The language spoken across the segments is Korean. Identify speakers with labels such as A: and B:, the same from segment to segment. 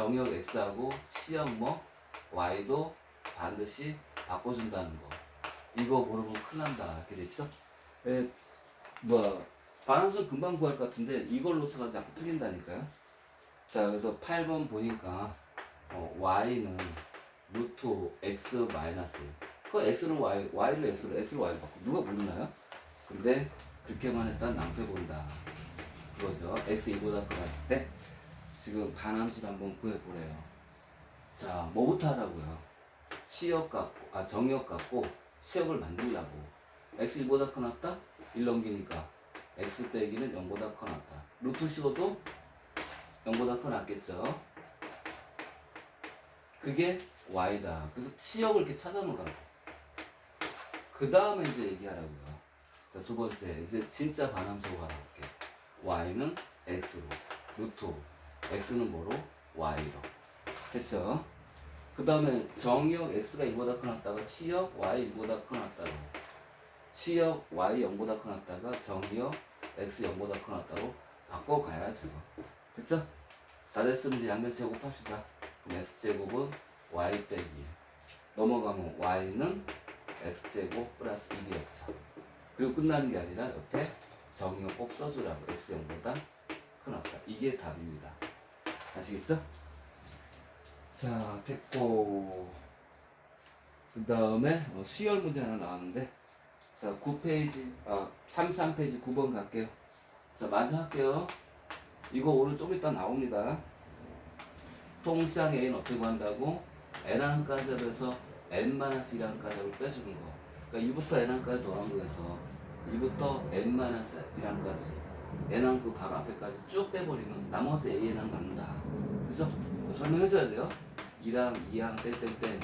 A: 정역 x하고 치역 뭐 y도 반드시 바꿔준다는 거. 이거 모르면 큰일 난다. 이렇게 됐죠? 예, 뭐, 반함수 금방 구할 것 같은데 이걸로서가 자꾸 틀린다니까요. 자, 그래서 8번 보니까 어, y는 루트 x 마이너스 그 x를 y, y를 x로, x를 y로 바꿔. 누가 모르나요? 근데 그렇게만 했다 낭패 본다. 그거죠. x 2보다 크할 때 지금 반함수를 한번 구해보래요. 자, 뭐부터 하라고요? 치역 갖고, 아, 정역 갖고 치역을 만들라고. x 1보다 커 놨다? 1 넘기니까 x 빼기는 0보다 커 놨다. 루트 씌워도 0보다 커 놨겠죠? 그게 y다. 그래서 치역을 이렇게 찾아놓으라고. 그 다음에 이제 얘기하라고요. 자, 두 번째. 이제 진짜 반함수가 나올게. y는 x로. 루트. X는 뭐로? y로. 됐죠? 그 다음에 정역 x가 1보다 커놨다가 치역 y 1보다 커놨다고. 치역 y 0보다 커놨다가 정역 x 0보다 커놨다고 바꿔가야죠. 됐죠? 다 됐으면 이제 양면 제곱합시다. 그럼 x제곱은 y 빼기 1. 넘어가면 y는 x제곱 플러스 1이었어. 그리고 끝나는 게 아니라 옆에 정의を꼭 써주라고 x0보다 크놨다. 이게 답입니다. 아시겠죠? 자, 됐고 그 다음에 어, 수열 문제 하나 나왔는데 자, 9페이지, 아, 33페이지 9번 갈게요. 자, 마저 할게요. 이거 오늘 좀 이따 나옵니다. 통시장 A는 어떻게 구한다고? N한 가접에서 N-1이라는 가접을 빼주는 거. 그러니까 1부터 N한까지 더한 거에서 2부터 N-1까지 N한 그 바로 앞에까지 쭉 빼버리면 나머지 AN은 남는다. 그죠? 설명해줘야 돼요. 2랑 2항 땡땡땡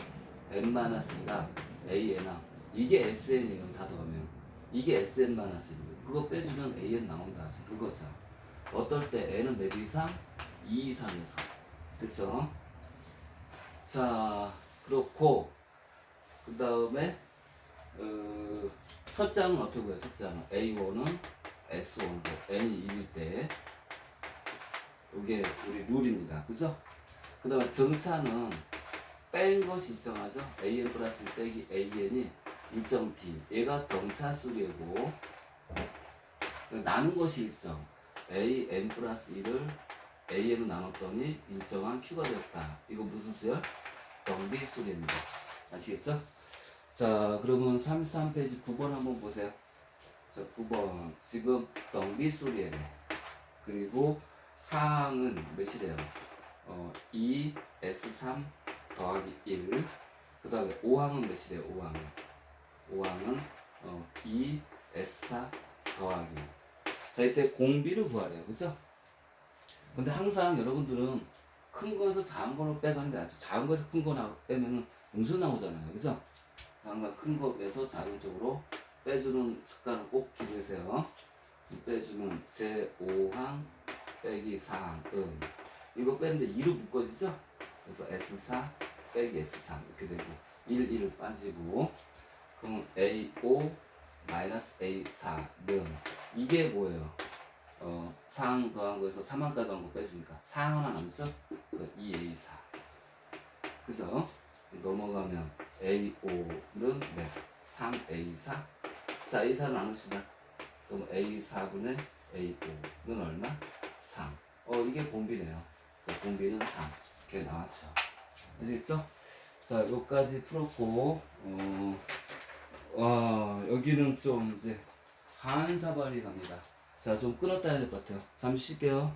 A: N-2랑 AN항 이게 SN이에요. 다 더하면 이게 SN-1이에요. 그거 빼주면 AN 나온다. 그거죠. 어떨 때 N은 몇 이상? 2 이상에서 됐죠? 자 그렇고 그 다음에 어, 첫 장은 어떻게 해요? 첫 장은 A1은 S1고 N이 1일 때 이게 우리 룰입니다. 그죠? 그 다음에 등차는 뺀 것이 일정하죠? AN 플러스 1 빼기 AN이 일정 D 얘가 등차수례고 나눈 것이 일정 AN 플러스 1을 AN으로 나눴더니 일정한 Q가 되었다. 이거 무슨 수열? 정비수례입니다. 아시겠죠? 자, 그러면 33페이지 9번 한번 보세요. 자, 9번. 지금 정비수례네. 그리고 사항은 몇이래요? 어, 2, S3 더하기 1. 그 다음에 5항은 몇이래요? 5항은. 5항은 어, 2, S4 더하기 1. 자, 이때 공비를 구하래요. 그죠? 근데 항상 여러분들은 큰 거에서 작은 거로 빼가는 게 낫죠. 작은 거에서 큰 거 빼면은 음수 나오잖아요. 그죠? 항상 큰 거에서 작은 쪽으로 빼주는 습관을 꼭 기르세요. 빼주면 제5항 빼기 4항 음. 이거 빼는데 2로 묶어지죠? 그래서 S4 빼기 S3 이렇게 되고 1, 1을 빠지고 그러면 A5 마이너스 A4 는 이게 뭐예요? 어, 상항 더한 거에서 3항까지 더한 거 빼주니까 상항 하나 남죠? 그래서 2A4 그죠? 넘어가면 A5는 네, 3A4 자 A4를 나눕시다 그럼 A4분의 A5는 얼마? 3 어, 이게 공비네요 그래서 공비는 3 이렇게 나왔죠 아시겠죠? 자, 여기까지 풀었고, 어, 와, 여기는 좀 이제 한사발이 갑니다. 자, 좀 끊었다 해야 될 것 같아요. 잠시 쉴게요.